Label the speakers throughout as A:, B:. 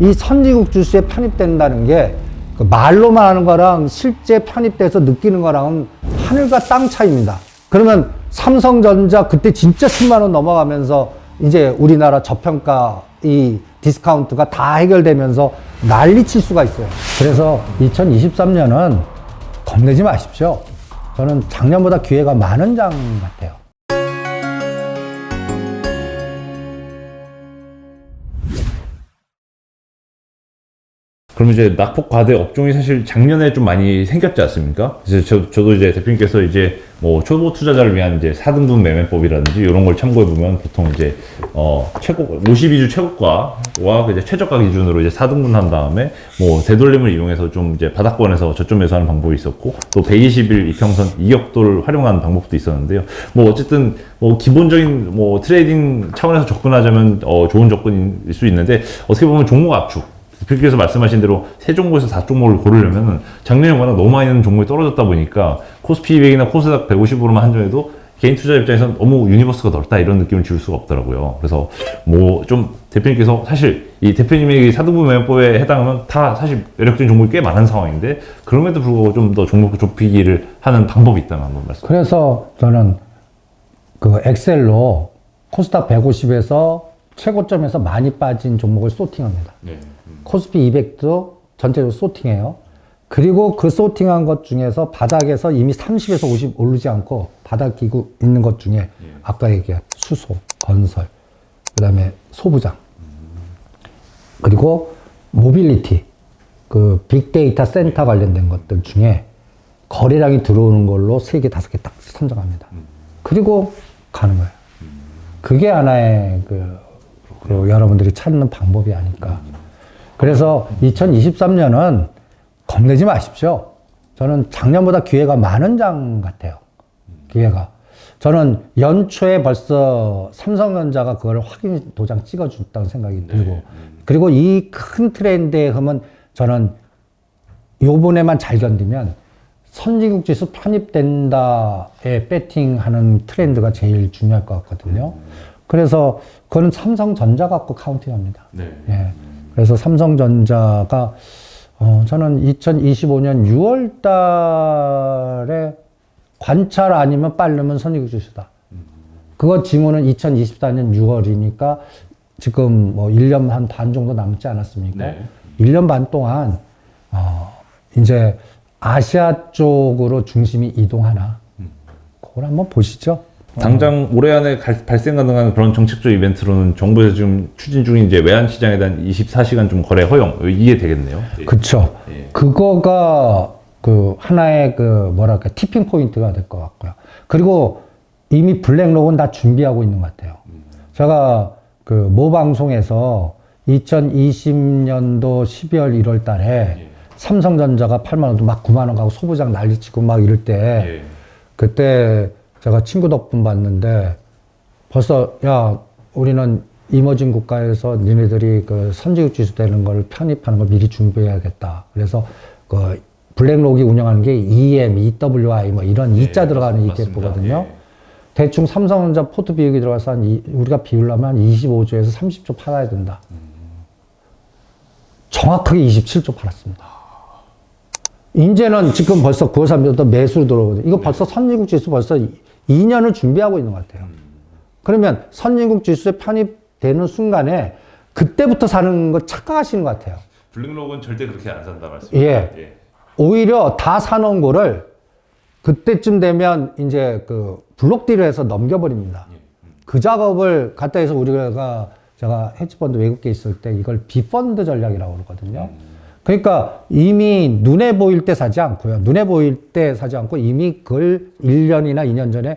A: 이 선진국 주식에 편입된다는 게 그 말로만 하는 거랑 실제 편입돼서 느끼는 거랑은 하늘과 땅 차이입니다. 그러면 삼성전자 그때 진짜 10만 원 넘어가면서 이제 우리나라 저평가 이 디스카운트가 다 해결되면서 난리 칠 수가 있어요. 그래서 2023년은 겁내지 마십시오. 저는 작년보다 기회가 많은 장 같아요.
B: 그럼 이제 낙폭 과대 업종이 사실 작년에 좀 많이 생겼지 않습니까? 그래서 저, 저도 이제 대표님께서 이제 뭐 초보 투자자를 위한 이제 4등분 매매법이라든지 이런 걸 참고해 보면 보통 이제 어 최고 52주 최고가와 이제 최저가 기준으로 이제 4등분 한 다음에 뭐 되돌림을 이용해서 좀 이제 바닥권에서 저점 매수하는 방법이 있었고 또 120일 이평선 이격도를 활용하는 방법도 있었는데요. 뭐 어쨌든 뭐 기본적인 뭐 트레이딩 차원에서 접근하자면 어 좋은 접근일 수 있는데 어떻게 보면 종목 압축 대표께서 말씀하신 대로 세 종목에서 다 종목을 고르려면은 작년에 워낙 너무 많이 있는 종목이 떨어졌다 보니까 코스피 200이나 코스닥 150으로만 한정해도 개인 투자 입장에서는 너무 유니버스가 넓다 이런 느낌을 줄 수가 없더라고요. 그래서 뭐 좀 대표님께서 사실 이 대표님의 사등분 매매법에 해당하면 다 사실 매력적인 종목이 꽤 많은 상황인데 그럼에도 불구하고 좀 더 종목을 좁히기를 하는 방법이 있다면 한번 말씀.
A: 그래서 저는 그 엑셀로 코스닥 150에서 최고점에서 많이 빠진 종목을 소팅합니다.
B: 네.
A: 코스피 200도 전체적으로 소팅해요. 그리고 그 소팅한 것 중에서 바닥에서 이미 30에서 50 오르지 않고 바닥 기구 있는 것 중에 아까 얘기한 수소, 건설, 그 다음에 소부장, 그리고 모빌리티, 그 빅데이터 센터 관련된 것들 중에 거래량이 들어오는 걸로 세 개, 다섯 개 딱 선정합니다. 그리고 가는 거예요. 그게 하나의 그, 그 여러분들이 찾는 방법이 아닐까. 그래서 2023년은 겁내지 마십시오. 저는 작년보다 기회가 많은 장 같아요. 기회가. 저는 연초에 벌써 삼성전자가 그걸 확인 도장 찍어줬다는 생각이 들고. 그리고 이 큰 트렌드에 흐면 저는 요번에만 잘 견디면 선진국 지수 편입된다에 배팅하는 트렌드가 제일 중요할 것 같거든요. 그래서 그거는 삼성전자 갖고 카운팅합니다.
B: 네.
A: 예. 그래서 삼성전자가 어, 저는 2025년 6월 달에 관찰 아니면 빠르면 선익국 지수다. 그거 징후는 2024년 6월이니까 지금 뭐 1년 한 반 정도 남지 않았습니까?
B: 네.
A: 1년 반 동안 어, 이제 아시아 쪽으로 중심이 이동하나. 그걸 한번 보시죠.
B: 당장 올해 안에 갈- 발생 가능한 그런 정책적 이벤트로는 정부에서 지금 추진 중인 이제 외환 시장에 대한 24시간 좀 거래 허용 이게 되겠네요.
A: 그쵸.
B: 예.
A: 그거가 그 하나의 그 뭐랄까 티핑 포인트가 될 것 같고요. 그리고 이미 블랙록은 다 준비하고 있는 것 같아요. 제가 그 모 방송에서 2020년도 12월 1월 달에 삼성전자가 8만 원도 막 9만 원 가고 소부장 난리치고 막 이럴 때
B: 예.
A: 그때 제가 친구 덕분 봤는데 벌써 야 우리는 이머징 국가에서 니네들이 그 선진국 지수 되는 걸 편입하는 걸 미리 준비해야겠다. 그래서 그 블랙록이 운영하는 게 EM, EWI 뭐 이런 이자 들어가는
B: 맞습니다.
A: ETF거든요.
B: 예.
A: 대충 삼성전자 포트 비용이 들어가서 한 이- 우리가 비율라면 한 25조에서 30조 팔아야 된다. 정확하게 27조 팔았습니다. 이제는 지금 벌써 9월 3일부터 매수로 들어오거든요. 이거 벌써 선진국 지수 벌써 2년을 준비하고 있는 것 같아요. 그러면 선진국 지수에 편입되는 순간에 그때부터 사는 거 착각하시는 것 같아요.
B: 블랙록은 절대 그렇게 안 산다 말씀.
A: 예. 오히려 다 사놓은 거를 그때쯤 되면 이제 그 블록딜을 해서 넘겨버립니다. 그 작업을 갖다 해서 우리가 제가 헤지펀드 외국계 있을 때 이걸 비펀드 전략이라고 그러거든요. 그러니까 이미 눈에 보일 때 사지 않고요. 눈에 보일 때 사지 않고 이미 그걸 1년이나 2년 전에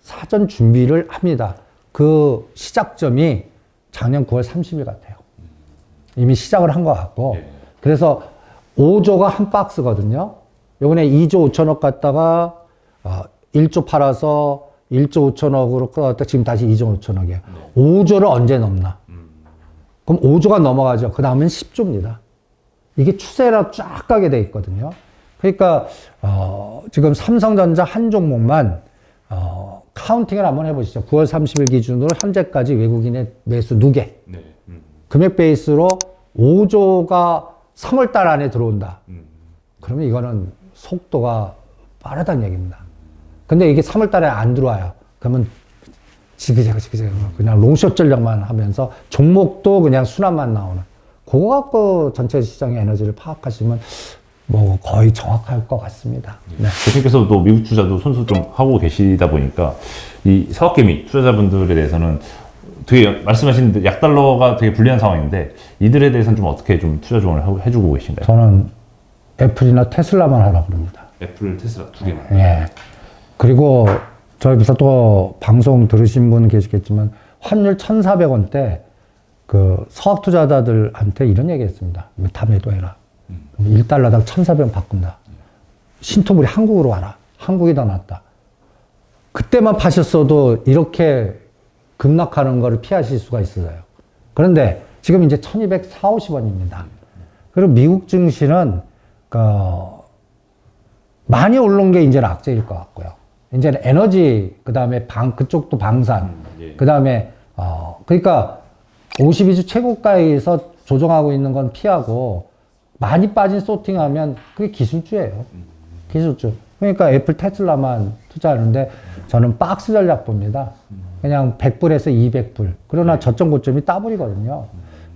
A: 사전 준비를 합니다. 그 시작점이 작년 9월 30일 같아요. 이미 시작을 한 것 같고.
B: 예.
A: 그래서 5조가 한 박스거든요. 요번에 2조 5천억 갔다가 어, 1조 팔아서 1조 5천억으로 끌어갔다 지금 다시 2조 5천억이에요. 5조를 언제 넘나? 그럼 5조가 넘어가죠. 그 다음엔 10조입니다. 이게 추세라 쫙 가게 돼 있거든요. 그러니까 어, 지금 삼성전자 한 종목만 어, 카운팅을 한번 해보시죠. 9월 30일 기준으로 현재까지 외국인의 매수 누계
B: 네. 음.
A: 금액 베이스로 5조가 3월 달 안에 들어온다. 그러면 이거는 속도가 빠르다는 얘기입니다. 근데 이게 3월 달에 안 들어와요. 그러면 지그재그 지그재그 그냥 롱숏 전략만 하면서 종목도 그냥 순환만 나오는 그거 갖고 전체 시장의 에너지를 파악하시면 뭐 거의 정확할 것 같습니다. 네.
B: 대표님께서도 미국 투자도 손수 좀 하고 계시다 보니까 이 사업개미 투자자분들에 대해서는 되게 말씀하신 듯 약달러가 되게 불리한 상황인데 이들에 대해서는 좀 어떻게 좀 투자 조언을 하고- 해주고 계신가요?
A: 저는 애플이나 테슬라만 하라고 그럽니다.
B: 애플, 테슬라 두 개만.
A: 예. 그리고 저기서 또 방송 들으신 분 계시겠지만 환율 1,400원대 그 서학 투자자들한테 이런 얘기 했습니다. 매도해라. 그럼 1달러당 1,400원 바꾼다. 신통불이 한국으로 와라. 한국이 더 낫다. 그때만 파셨어도 이렇게 급락하는 거를 피하실 수가 있어요. 그런데 지금 이제 1240원입니다. 그리고 미국 증시는 그 많이 오른 게 이제는 악재일 것 같고요. 이제는 에너지, 그 다음에 방, 그쪽도 방산,
B: 예.
A: 그 다음에, 어, 그러니까 52주 최고가에서 조정하고 있는 건 피하고 많이 빠진 소팅하면 그게 기술주예요. 기술주. 그러니까 애플 테슬라만 투자하는데 저는 박스 전략 봅니다. 그냥 100불에서 200불. 그러나 저점 고점이 따블이거든요.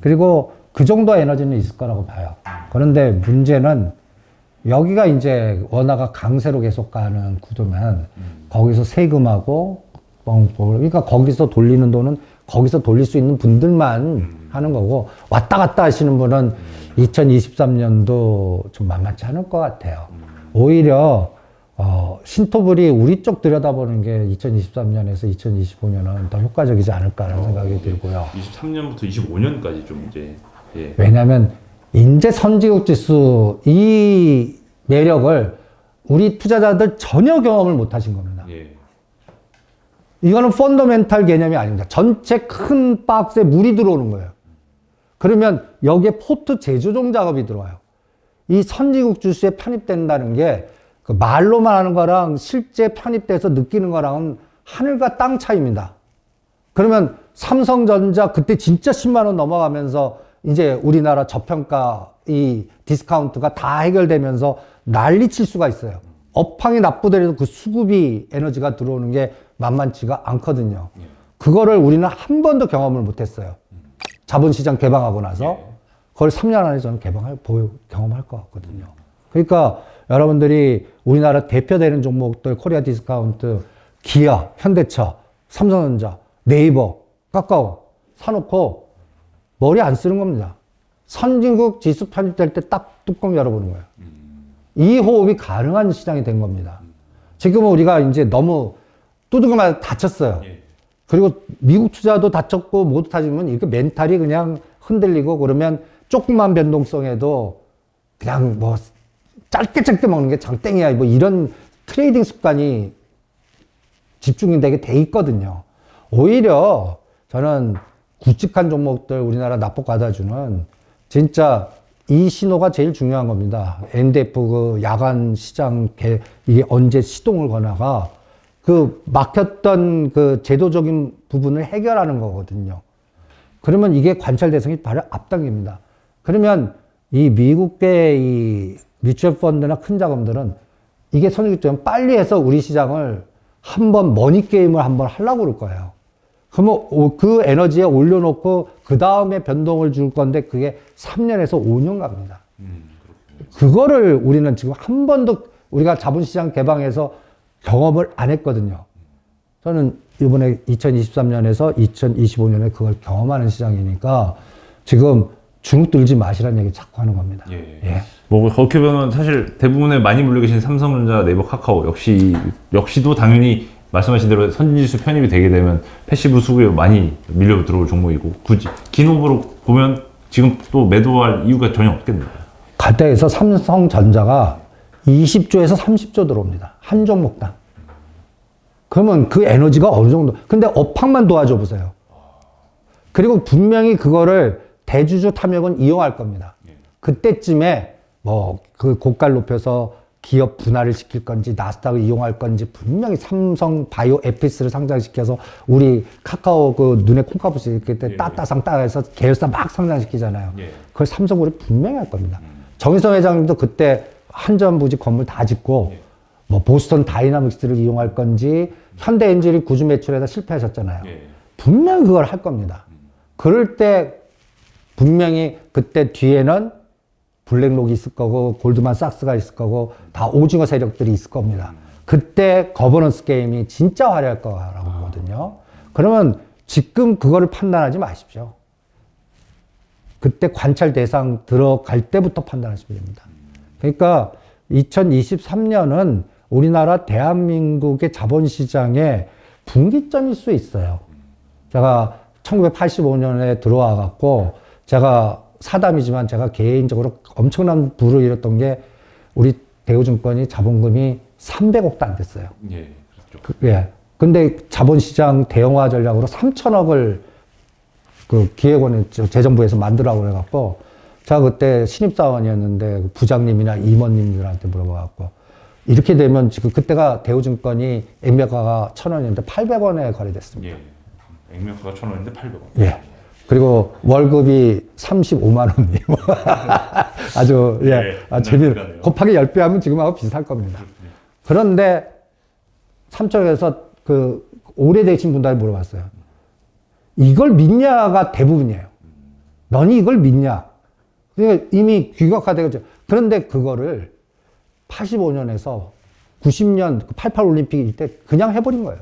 A: 그리고 그 정도 에너지는 있을 거라고 봐요. 그런데 문제는 여기가 이제 원화가 강세로 계속 가는 구도면 거기서 세금하고 그러니까 거기서 돌리는 돈은 거기서 돌릴 수 있는 분들만 하는 거고 왔다 갔다 하시는 분은 2023년도 좀 만만치 않을 것 같아요. 오히려 어, 신토불이 우리 쪽 들여다보는 게 2023년에서 2025년은 더 효과적이지 않을까라는 생각이 들고요.
B: 23년부터 25년까지 좀 이제 예.
A: 왜냐하면 인재 선지국 지수 이 매력을 우리 투자자들 전혀 경험을 못 하신 겁니다.
B: 예.
A: 이거는 펀더멘탈 개념이 아닙니다. 전체 큰 박스에 물이 들어오는 거예요. 그러면 여기에 포트 재조정 작업이 들어와요. 이 선지국 지수에 편입된다는 게 그 말로만 하는 거랑 실제 편입돼서 느끼는 거랑은 하늘과 땅 차이입니다. 그러면 삼성전자 그때 진짜 10만 원 넘어가면서 이제 우리나라 저평가 이 디스카운트가 다 해결되면서 난리 칠 수가 있어요. 업황이 나쁘더라도 그 수급이 에너지가 들어오는 게 만만치가 않거든요. 그거를 우리는 한 번도 경험을 못 했어요. 자본시장 개방하고 나서 그걸 3년 안에 저는 개방할, 보여, 경험할 것 같거든요. 그러니까 여러분들이 우리나라 대표되는 종목들 코리아 디스카운트, 기아, 현대차, 삼성전자, 네이버, 카카오 사놓고 머리 안 쓰는 겁니다. 선진국 지수 편입될 때 딱 뚜껑 열어보는 거예요. 이 호흡이 가능한 시장이 된 겁니다. 지금은 우리가 이제 너무 뚜둥이만 다쳤어요.
B: 예.
A: 그리고 미국 투자도 다쳤고 모두 다치면 이렇게 멘탈이 그냥 흔들리고 그러면 조그만 변동성에도 그냥 뭐 짧게 짧게 먹는 게 장땡이야 뭐 이런 트레이딩 습관이 집중이 되게 돼 있거든요. 오히려 저는 굵직한 종목들 우리나라 납폭 받아주는 진짜 이 신호가 제일 중요한 겁니다. NDF 그 야간 시장 개, 이게 언제 시동을 거나가 그 막혔던 그 제도적인 부분을 해결하는 거거든요. 그러면 이게 관찰 대상이 바로 앞당깁니다. 그러면 이 미국계 이 뮤추얼 펀드나 큰 자금들은 이게 선익점 빨리 해서 우리 시장을 한번 머니 게임을 한번 하려고 그럴 거예요. 그러면 오- 그 에너지에 올려놓고 그 다음에 변동을 줄 건데 그게 3년에서 5년 갑니다. 그거를 우리는 지금 한 번도 우리가 자본시장 개방해서 경험을 안 했거든요. 저는 이번에 2023년에서 2025년에 그걸 경험하는 시장이니까 지금 주눅 들지 마시라는 얘기 자꾸 하는 겁니다.
B: 예.
A: 예.
B: 뭐 그렇게 보면 사실 대부분의 많이 물려 계신 삼성전자, 네이버, 카카오 역시 역시도 당연히 말씀하신 대로 선진지수 편입이 되게 되면 패시브 수급에 많이 밀려 들어올 종목이고 굳이 긴 호흡으로 보면 지금 또 매도할 이유가 전혀 없겠네요.
A: 가대에서 삼성전자가 20조에서 30조 들어옵니다. 한 종목당. 그러면 그 에너지가 어느 정도. 근데 업황만 도와줘 보세요. 그리고 분명히 그거를 대주주 탐욕은 이용할 겁니다. 그때쯤에 뭐 그 고가를 높여서 기업 분할을 시킬 건지 나스닥을 이용할 건지 분명히 삼성 바이오 에피스를 상장시켜서 우리 카카오 그 눈에 콩가부시 이렇게
B: 예.
A: 따따상 따해서 계열사 막 상장시키잖아요.
B: 예.
A: 그걸 삼성그룹이 분명히 할 겁니다. 정의성 회장님도 그때 한전 부지 건물 다 짓고
B: 예.
A: 뭐 보스턴 다이나믹스를 이용할 건지 현대 엔진이 구주 매출에다 실패하셨잖아요.
B: 예.
A: 분명히 그걸 할 겁니다. 그럴 때 분명히 그때 뒤에는 블랙록이 있을 거고 골드만 삭스가 있을 거고 다 오징어 세력들이 있을 겁니다. 그때 거버넌스 게임이 진짜 화려할 거라고 보거든요. 그러면 지금 그거를 판단하지 마십시오. 그때 관찰 대상 들어갈 때부터 판단하시면 됩니다. 그러니까 2023년은 우리나라 대한민국의 자본시장의 분기점일 수 있어요. 제가 1985년에 들어와 갖고 제가 사담이지만 제가 개인적으로 엄청난 부를 일었던 게 우리 대우증권이 자본금이 300억도 안 됐어요.
B: 예. 그렇죠.
A: 그, 예. 근데 자본시장 대형화 전략으로 3천억을 그 기획원에 저 재정부에서 만들라고 그래갖고 제가 그때 신입사원이었는데 그 부장님이나 임원님들한테 물어봐갖고 이렇게 되면 지금 그때가 대우증권이 액면가가 천 원이었는데 800원에 거래됐습니다.
B: 예. 액면가가 천 원인데 800원.
A: 예. 그리고 월급이 35만 원이에요. 아주, 예.
B: 네,
A: 아, 재미
B: 그러네요.
A: 곱하기 10배 하면 지금하고 비슷할 겁니다. 그런데 삼척에서 그 오래되신 분들한테 물어봤어요. 이걸 믿냐가 대부분이에요. 너니 이걸 믿냐? 그러니까 이미 귀각화되겠죠. 그런데 그거를 85년에서 90년 88 올림픽 때 그냥 해버린 거예요.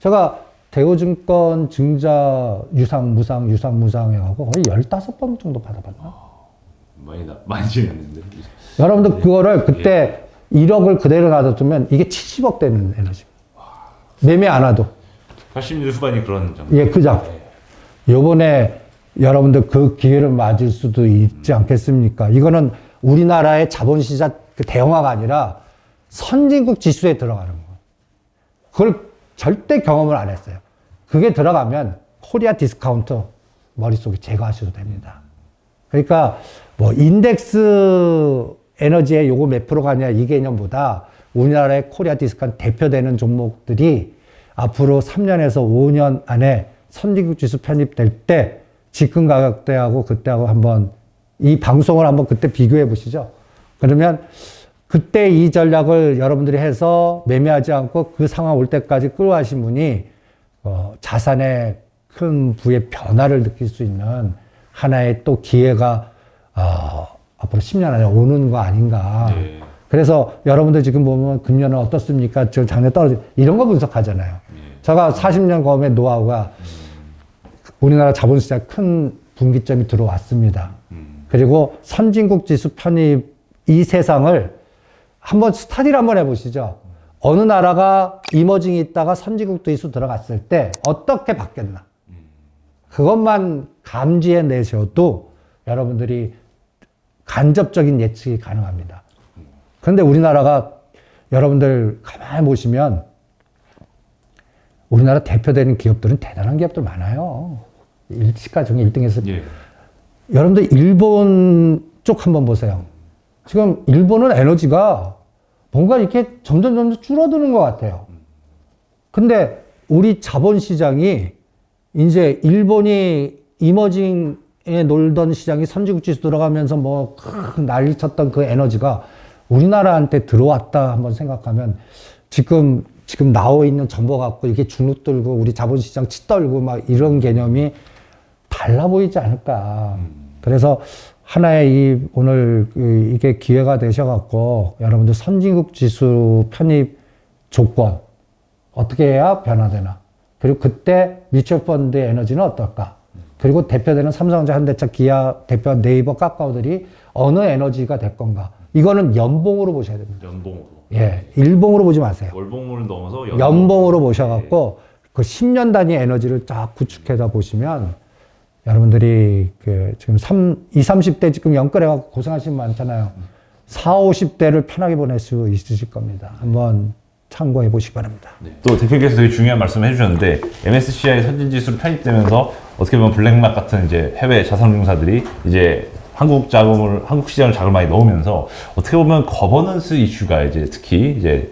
A: 제가 대우증권 증자 유상 무상 유상 무상 해가고 거의 15번 정도 받아봤나?
B: 많이 나 많이 지냈는데.
A: 여러분들 그거를 그때 1억을 그대로 놔뒀으면 이게 70억 되는 에너지. 매매 안 와도.
B: 80년 후반이 그런 정도.
A: 예, 그죠. 요번에 여러분들 그 기회를 맞을 수도 있지 않겠습니까? 이거는 우리나라의 자본시장 그 대형화가 아니라 선진국 지수에 들어가는 거예요. 그걸 절대 경험을 안 했어요. 그게 들어가면 코리아 디스카운트 머릿속에 제거하셔도 됩니다. 그러니까 뭐 인덱스 에너지에 요거 몇 프로 가냐 이 개념보다 우리나라의 코리아 디스카운트 대표되는 종목들이 앞으로 3년에서 5년 안에 선진국 지수 편입될 때 지금 가격대하고 그때하고 한번 이 방송을 한번 그때 비교해 보시죠. 그러면 그때 이 전략을 여러분들이 해서 매매하지 않고 그 상황 올 때까지 끌어가신 분이 어, 자산의 큰 부의 변화를 느낄 수 있는 하나의 또 기회가 어, 앞으로 10년 안에 오는 거 아닌가.
B: 네.
A: 그래서 여러분들 지금 보면 금년은 어떻습니까? 저 작년 떨어지 이런 거 분석하잖아요. 제가 40년 검의 노하우가 우리나라 자본시장 큰 분기점이 들어왔습니다. 그리고 선진국 지수 편입 이 세상을 한번 스타디를 한번 해보시죠. 어느 나라가 이머징이 있다가 선진국 지수 들어갔을 때 어떻게 바뀌었나. 그것만 감지해 내셔도 여러분들이 간접적인 예측이 가능합니다. 그런데 우리나라가 여러분들 가만히 보시면 우리나라 대표되는 기업들은 대단한 기업들 많아요. 일- 시가총액 1등에서
B: 예.
A: 여러분들 일본 쪽 한번 보세요. 지금 일본은 에너지가 뭔가 이렇게 점점 점점 줄어드는 것 같아요. 근데 우리 자본 시장이 이제 일본이 이머징에 놀던 시장이 선진국 지수 들어가면서 뭐큰 난리 쳤던 그 에너지가 우리나라한테 들어왔다 한번 생각하면 지금 지금 나와 있는 정보 갖고 이게 주눅 들고 우리 자본시장 치 떨고 막 이런 개념이 달라 보이지 않을까. 그래서 하나의 이 오늘 그 이게 기회가 되셔갖고 여러분들 선진국 지수 편입 조건 어떻게 해야 변화되나. 그리고 그때 뮤추얼 펀드 에너지는 어떨까. 그리고 대표되는 삼성전자, 현대차, 기아, 대표 네이버, 카카오들이 어느 에너지가 될 건가. 이거는 연봉으로 보셔야 됩니다.
B: 연봉으로.
A: 예, 일봉으로 보지 마세요.
B: 월봉을 넘어서 연봉.
A: 연봉으로 보셔갖고 그 10년 단위 에너지를 쫙 구축해다 보시면 여러분들이 그 지금 3, 20, 30대 지금 연끌해갖고 고생하시는 분 많잖아요. 4, 50대를 편하게 보낼 수 있으실 겁니다. 한번 참고해 보시기 바랍니다.
B: 네. 또 대표께서 되게 중요한 말씀을 해주셨는데 MSCI 선진지수로 편입되면서 어떻게 보면 블랙막 같은 이제 해외 자산운용사들이 이제 한국 자금을 한국 시장을 자금을 많이 넣으면서 어떻게 보면 거버넌스 이슈가 이제 특히 이제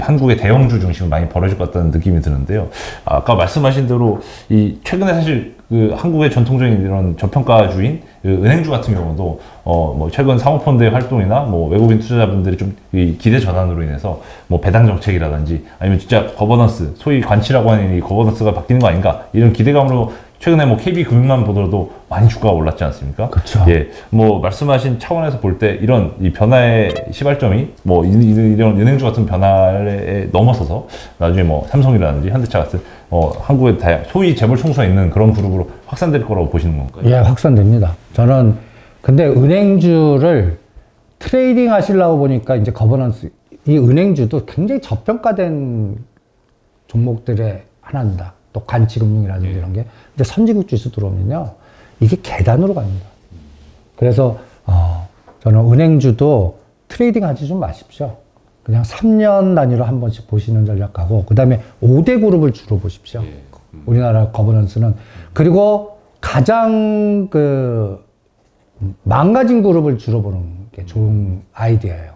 B: 한국의 대형주 중심으로 많이 벌어질 것 같다는 느낌이 드는데요. 아까 말씀하신 대로 이 최근에 사실 그 한국의 전통적인 이런 저평가주인 그 은행주 같은 경우도 어 뭐 최근 사모펀드의 활동이나 뭐 외국인 투자자분들이 좀 이 기대 전환으로 인해서 뭐 배당 정책이라든지 아니면 진짜 거버넌스 소위 관치라고 하는 이 거버넌스가 바뀌는 거 아닌가 이런 기대감으로 최근에 뭐 KB 금융만 보더라도 많이 주가가 올랐지 않습니까?
A: 그쵸.
B: 예, 뭐 말씀하신 차원에서 볼 때 이런 이 변화의 시발점이 뭐 이- 이- 이런 은행주 같은 변화에 넘어서서 나중에 뭐 삼성이라든지 현대차 같은 어 한국의 다 소위 재벌 총수가 있는 그런 그룹으로 확산될 거라고 보시는 건가요?
A: 예, 확산됩니다. 저는 근데 은행주를 트레이딩 하시려고 보니까 이제 거버넌스 이 은행주도 굉장히 저평가된 종목들의 하나입니다. 또 관치금융이라든지 이런 게 이제 선진국 지수 들어오면요 이게 계단으로 갑니다. 그래서 어, 저는 은행주도 트레이딩 하지 좀 마십시오. 그냥 3년 단위로 한 번씩 보시는 전략하고 그 다음에 5대 그룹을 주로 보십시오. 우리나라 거버넌스는 그리고 가장 그 망가진 그룹을 주로 보는 게 좋은 아이디어예요.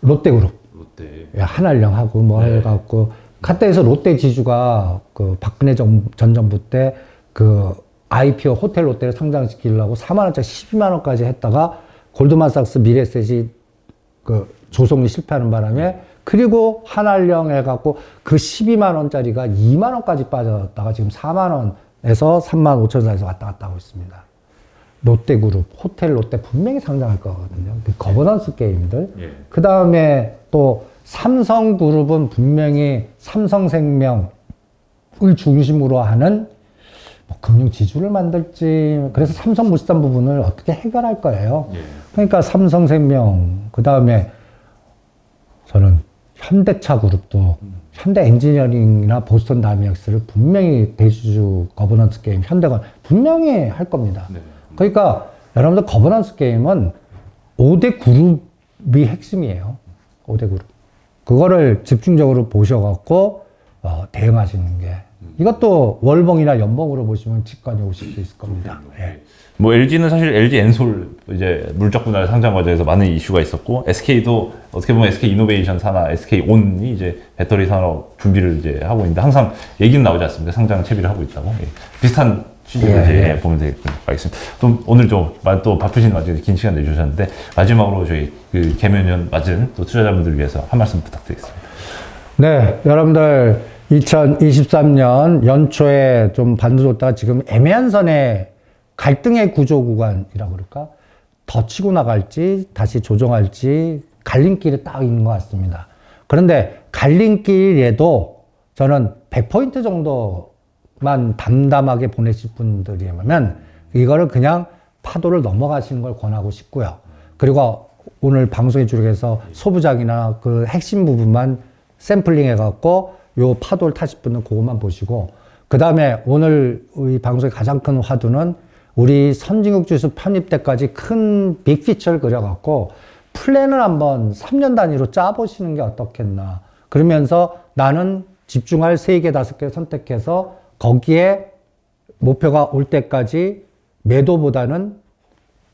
A: 롯데그룹.
B: 롯데.
A: 예, 한알령하고 뭐 해갖고 카타에서 롯데 지주가 그 박근혜 정, 전 정부 때 그 IPO 호텔 롯데를 상장시키려고 4만 원짜리 12만 원까지 했다가 골드만삭스 미래셋이 그 조성이 실패하는 바람에 그리고 한알령 해갖고 그 12만 원짜리가 2만 원까지 빠졌다가 지금 4만 원에서 3만 5천 원에서 왔다 갔다 하고 있습니다. 롯데그룹, 호텔 롯데 분명히 상장할 거거든요. 그 거버넌스 게임들.
B: 예.
A: 그 다음에 또 삼성그룹은 분명히 삼성생명을 중심으로 하는 뭐 금융 지주를 만들지. 그래서 삼성물산 부분을 어떻게 해결할 거예요. 그러니까 삼성생명, 그 다음에 저는 현대차 그룹도 현대 엔지니어링이나 보스턴 다이맥스를 분명히 대주주 거버넌스 게임 현대건 분명히 할 겁니다. 그러니까 여러분들 거버넌스 게임은 5대 그룹이 핵심이에요. 5대 그룹. 그거를 집중적으로 보셔갖고 어, 대응하시는 게 이것도 월봉이나 연봉으로 보시면 직관이 오실 수 있을 겁니다. 예.
B: 뭐 LG는 사실 LG 엔솔 이제 물적 분할 상장 과정에서 많은 이슈가 있었고 SK도 어떻게 보면 SK 이노베이션 산하 SK 온이 이제 배터리 산업 준비를 이제 하고 있는데 항상 얘기는 나오지 않습니까? 상장 채비를 하고 있다고 예. 비슷한 취지로
A: 예, 예.
B: 보면 되겠습니다. 또 오늘 좀또 바쁘신 와중에 긴 시간 내주셨는데 마지막으로 저희 그 개면연 맞은 또 투자자분들 위해서 한 말씀 부탁드리겠습니다.
A: 네, 여러분들 2023년 연초에 좀 반도줬다가 지금 애매한 선에 갈등의 구조 구간이라고 그럴까? 더 치고 나갈지 다시 조정할지 갈림길에 딱 있는 것 같습니다. 그런데 갈림길에도 저는 100포인트 정도 만 담담하게 보내실 분들이면 이거를 그냥 파도를 넘어가시는 걸 권하고 싶고요. 그리고 오늘 방송에 주력해서 소부장이나 그 핵심 부분만 샘플링 해갖고 요 파도를 타실 분은 그것만 보시고 그 다음에 오늘 이 방송의 가장 큰 화두는 우리 선진국 지수 편입 때까지 큰 빅 피처를 그려갖고 플랜을 한번 3년 단위로 짜보시는 게 어떻겠나. 그러면서 나는 집중할 3개, 5개 선택해서 거기에 목표가 올 때까지 매도보다는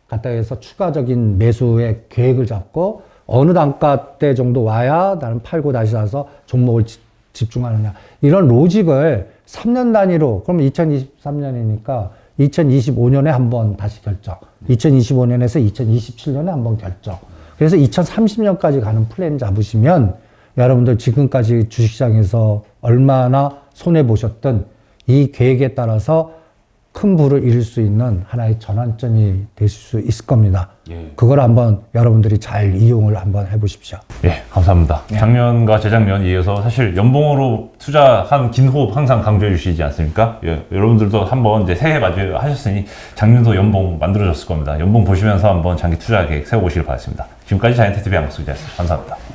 A: 갖다 해서 추가적인 매수의 계획을 잡고 어느 단가 때 정도 와야 나는 팔고 다시 사서 종목을 지- 집중하느냐. 이런 로직을 3년 단위로, 그럼 2023년이니까 2025년에 한번 다시 결정. 2025년에서 2027년에 한번 결정. 그래서 2030년까지 가는 플랜 잡으시면 여러분들 지금까지 주식시장에서 얼마나 손해보셨든 이 계획에 따라서 큰 부를 이룰 수 있는 하나의 전환점이 되실 수 있을 겁니다.
B: 예.
A: 그걸 한번 여러분들이 잘 이용을 한번 해보십시오.
B: 예, 감사합니다. 작년과 재작년 이어서 사실 연봉으로 투자한 긴 호흡 항상 강조해 주시지 않습니까? 예, 여러분들도 한번 이제 새해 맞이 하셨으니 작년도 연봉 만들어졌을 겁니다. 연봉 보시면서 한번 장기 투자 계획 세워보시길 바랍니다. 지금까지 자이언트 TV 양박수 기자였습니다. 감사합니다.